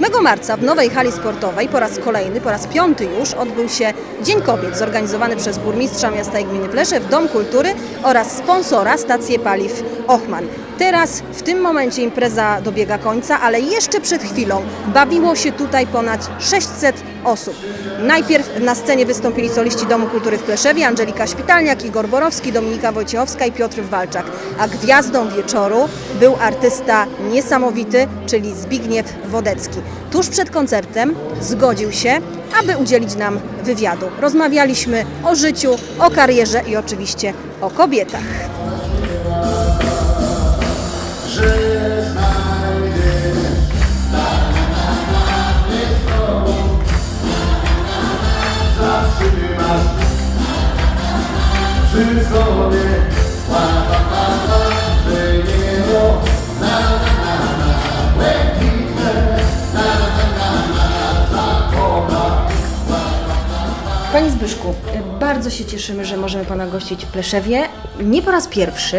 8 marca w nowej hali sportowej po raz kolejny, po raz piąty już odbył się Dzień Kobiet zorganizowany przez burmistrza miasta i gminy Pleszew, Dom Kultury oraz sponsora stację paliw Ochman. Teraz w tym momencie impreza dobiega końca, ale jeszcze przed chwilą bawiło się tutaj ponad 600 osób. Najpierw na scenie wystąpili soliści Domu Kultury w Pleszewie, Angelika Szpitalniak, Igor Borowski, Dominika Wojciechowska i Piotr Walczak. A gwiazdą wieczoru był artysta niesamowity, czyli Zbigniew Wodecki. Tuż przed koncertem zgodził się, aby udzielić nam wywiadu. Rozmawialiśmy o życiu, o karierze i oczywiście o kobietach. sobie pa, Bardzo się cieszymy, że możemy Pana gościć w Pleszewie. Nie po raz pierwszy,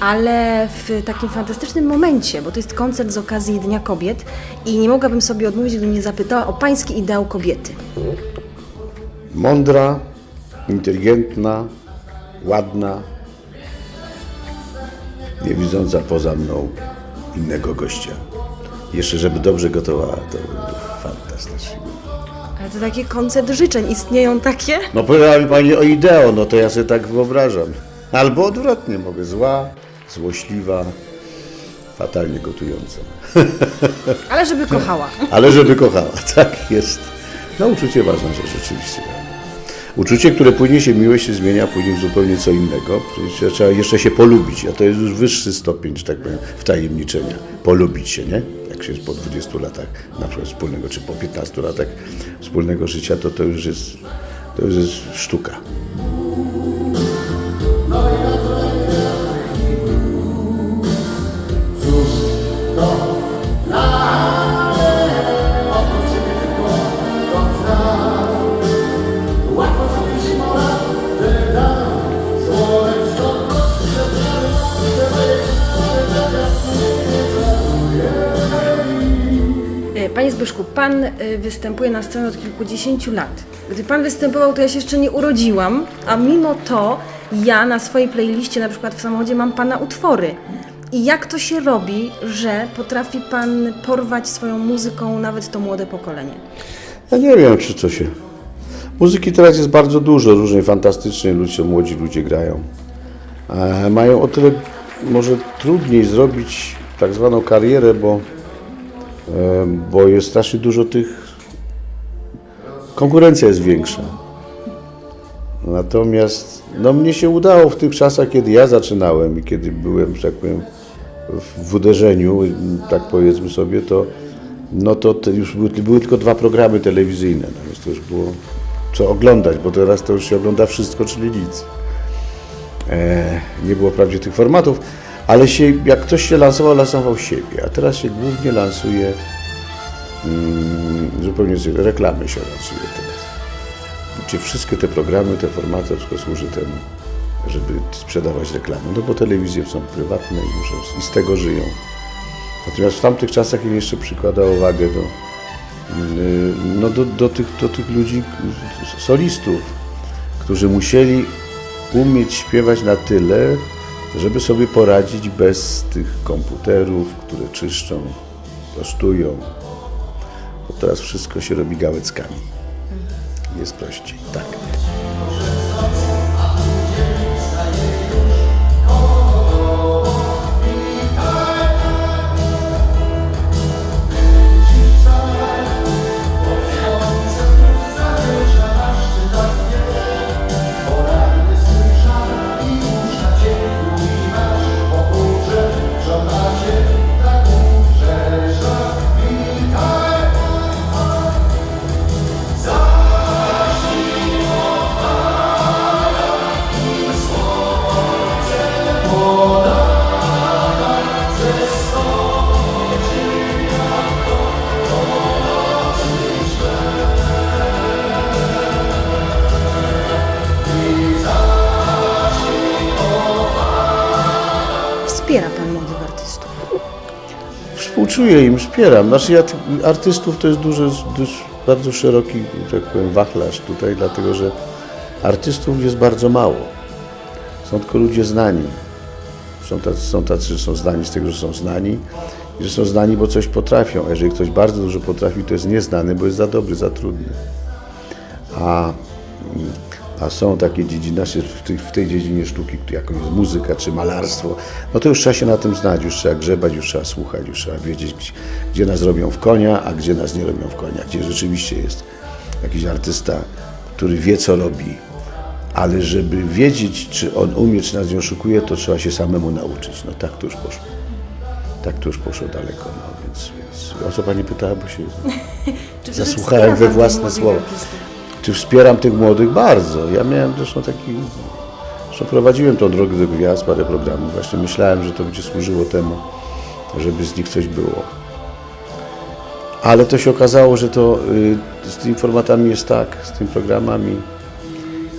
ale w takim fantastycznym momencie, bo to jest koncert z okazji Dnia Kobiet i nie mogłabym sobie odmówić, gdybym nie zapytała o Pański ideał kobiety. Mądra, inteligentna, ładna, nie widząca poza mną innego gościa. Jeszcze, żeby dobrze gotowała, to fantastycznie. Ale to takie koncert życzeń, istnieją takie? No powiedziała mi Pani o ideo, no to ja sobie tak wyobrażam. Albo odwrotnie mogę, zła, złośliwa, fatalnie gotująca. Ale żeby kochała. Ale żeby kochała, tak jest. No uczucie ważna rzecz, rzeczywiście. Uczucie, które później się miłość się zmienia, później w zupełnie co innego. Trzeba jeszcze się polubić, a to jest już wyższy stopień, że tak powiem, wtajemniczenia. Polubić się, nie? Jak się po 20 latach na przykład wspólnego, czy po 15 latach wspólnego życia, to to już jest, to już jest sztuka. Pan e, występuje na scenie od kilkudziesięciu lat. Gdy Pan występował, to ja się jeszcze nie urodziłam, a mimo to ja na swojej playliście, na przykład w samochodzie, mam Pana utwory. I jak to się robi, że potrafi Pan porwać swoją muzyką nawet to młode pokolenie? Ja nie wiem, czy to się. Muzyki teraz jest bardzo dużo, różnej, fantastycznej, ludzie, młodzi ludzie grają. E, mają o tyle może trudniej zrobić tak zwaną karierę, bo, bo jest strasznie dużo tych. Konkurencja jest większa. Natomiast no, mnie się udało w tych czasach, kiedy ja zaczynałem i kiedy byłem, że tak powiem, w, uderzeniu, tak powiedzmy sobie, to, no to, już były, były tylko dwa programy telewizyjne, więc to już było co oglądać, bo teraz to już się ogląda wszystko, czyli nic. E, nie było wprawdzie tych formatów, ale się, jak ktoś się lansował, lansował siebie, a teraz się głównie lansuje mm, zupełnie z- reklamy się lansuje teraz. Gdzie wszystkie te programy, te formaty, wszystko służy temu, żeby sprzedawać reklamy. No bo telewizje są prywatne i, muszą, i z tego żyją. Natomiast w tamtych czasach im jeszcze przykładał uwagę do, yy, no do, do, tych, do tych ludzi, solistów, którzy musieli umieć śpiewać na tyle, żeby sobie poradzić bez tych komputerów, które czyszczą, prostują. Bo teraz wszystko się robi gałęckami. Jest prościej, tak. Współczuję im, wspieram. Znaczy ja artystów to jest duży, bardzo szeroki, tak powiem, wachlarz tutaj, dlatego że artystów jest bardzo mało. Są tylko ludzie znani. Są tacy, są tacy, że są znani z tego, że są znani i że są znani, bo coś potrafią. A jeżeli ktoś bardzo dużo potrafi, to jest nieznany, bo jest za dobry, za trudny. A, a są takie dziedziny, znaczy w tej, w tej dziedzinie sztuki, jaką jest muzyka czy malarstwo, no to już trzeba się na tym znać, już trzeba grzebać, już trzeba słuchać, już trzeba wiedzieć, gdzie, gdzie nas robią w konia, a gdzie nas nie robią w konia, gdzie rzeczywiście jest jakiś artysta, który wie, co robi, ale żeby wiedzieć, czy on umie, czy nas nie oszukuje, to trzeba się samemu nauczyć. No tak to już poszło. Tak to już poszło daleko, no więc, więc o co Pani pytała, bo się zasłuchałem we własne słowa. Czy wspieram tych młodych? Bardzo. Ja miałem zresztą taki, zresztą prowadziłem tą drogę do gwiazd, parę programów. Właśnie myślałem, że to będzie służyło temu, żeby z nich coś było. Ale to się okazało, że to y, z tymi formatami jest tak, z tymi programami,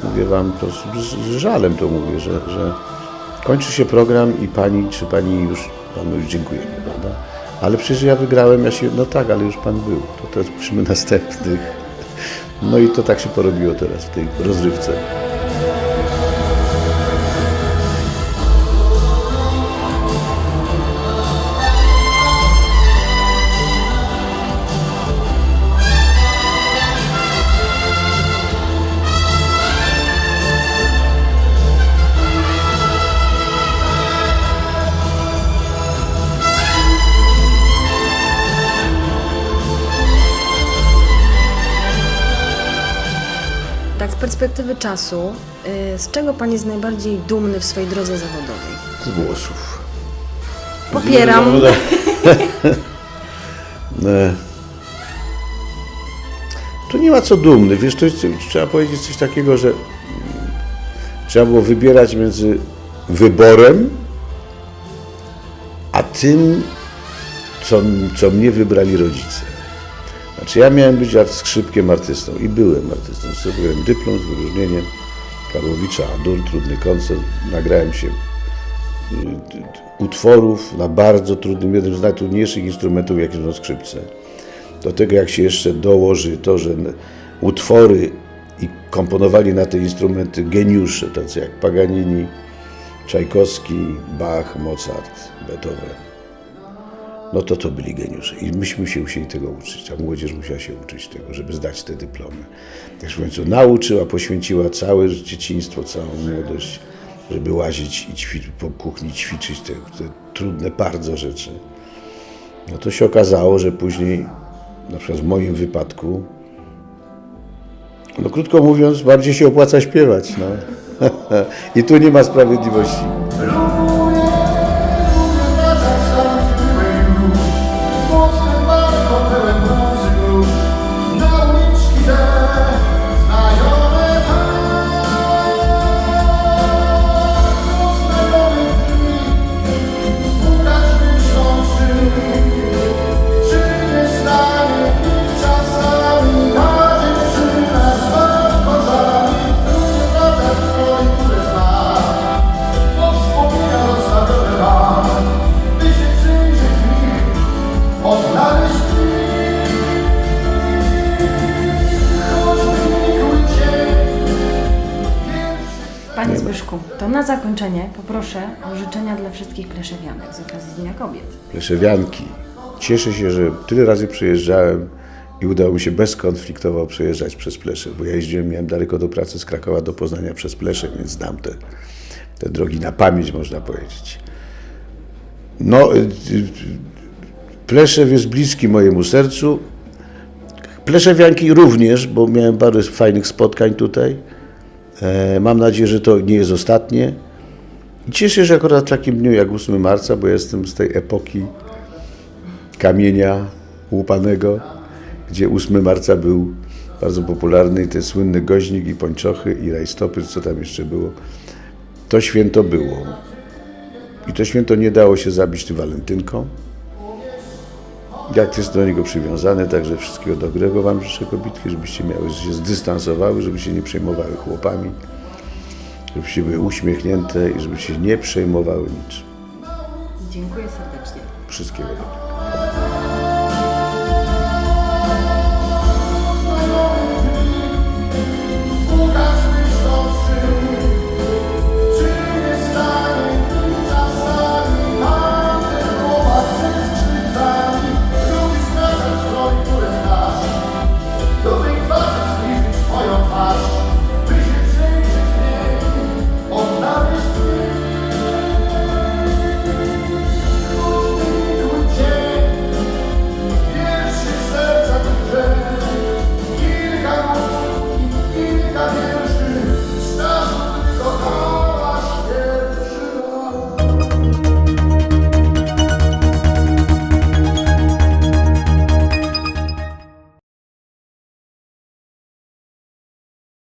mówię Wam, to z, z żalem to mówię, że, że kończy się program i Pani, czy Pani już, Panu już dziękujemy, prawda? Ale przecież ja wygrałem, ja się, no tak, ale już Pan był, to teraz musimy następnych. No i to tak się porobiło teraz w tej rozrywce. Z perspektywy czasu, y, z czego Pan jest najbardziej dumny w swojej drodze zawodowej? Z włosów. Popieram. E, Tu nie ma co dumny, wiesz, to jest, trzeba powiedzieć coś takiego, że mm, trzeba było wybierać między wyborem, a tym, co, co mnie wybrali rodzice. Znaczy ja miałem być skrzypkiem artystą i byłem artystą. Zrobiłem dyplom z wyróżnieniem Karłowicza, Adur, trudny koncert, nagrałem się utworów na bardzo trudnym, jednym z najtrudniejszych instrumentów, jakim są skrzypce. Do tego jak się jeszcze dołoży to, że utwory i komponowali na te instrumenty geniusze, tacy jak Paganini, Czajkowski, Bach, Mozart, Beethoven. No to to byli geniusze. I myśmy się musieli tego uczyć, a młodzież musiała się uczyć tego, żeby zdać te dyplomy. Też w końcu nauczyła, poświęciła całe dzieciństwo, całą młodość, żeby łazić i ćwi- po kuchni ćwiczyć te, te trudne bardzo rzeczy. No to się okazało, że później, na przykład w moim wypadku, no krótko mówiąc, bardziej się opłaca śpiewać. No. I tu nie ma sprawiedliwości. To na zakończenie poproszę o życzenia dla wszystkich pleszewianek z okazji Dnia Kobiet. Pleszewianki. Cieszę się, że tyle razy przyjeżdżałem i udało mi się bezkonfliktowo przejeżdżać przez Plesze, bo ja jeździłem, miałem daleko do pracy z Krakowa do Poznania przez Plesze, więc znam te, te drogi na pamięć, można powiedzieć. No, y, y, Pleszew jest bliski mojemu sercu. Pleszewianki również, bo miałem parę fajnych spotkań tutaj. E, Mam nadzieję, że to nie jest ostatnie. Cieszę się, że akurat w takim dniu jak 8 marca, bo jestem z tej epoki kamienia łupanego, gdzie 8 marca był bardzo popularny i ten słynny goźnik i pończochy i rajstopy, co tam jeszcze było. To święto było. I to święto nie dało się zabić tym walentynką. Jak jest do niego przywiązany, także wszystkiego dobrego Wam życzę kobitki, żebyście miały, się zdystansowały, żeby się nie przejmowały chłopami, żebyście były uśmiechnięte i żeby się nie przejmowały niczym. Dziękuję serdecznie. Wszystkiego dobrego.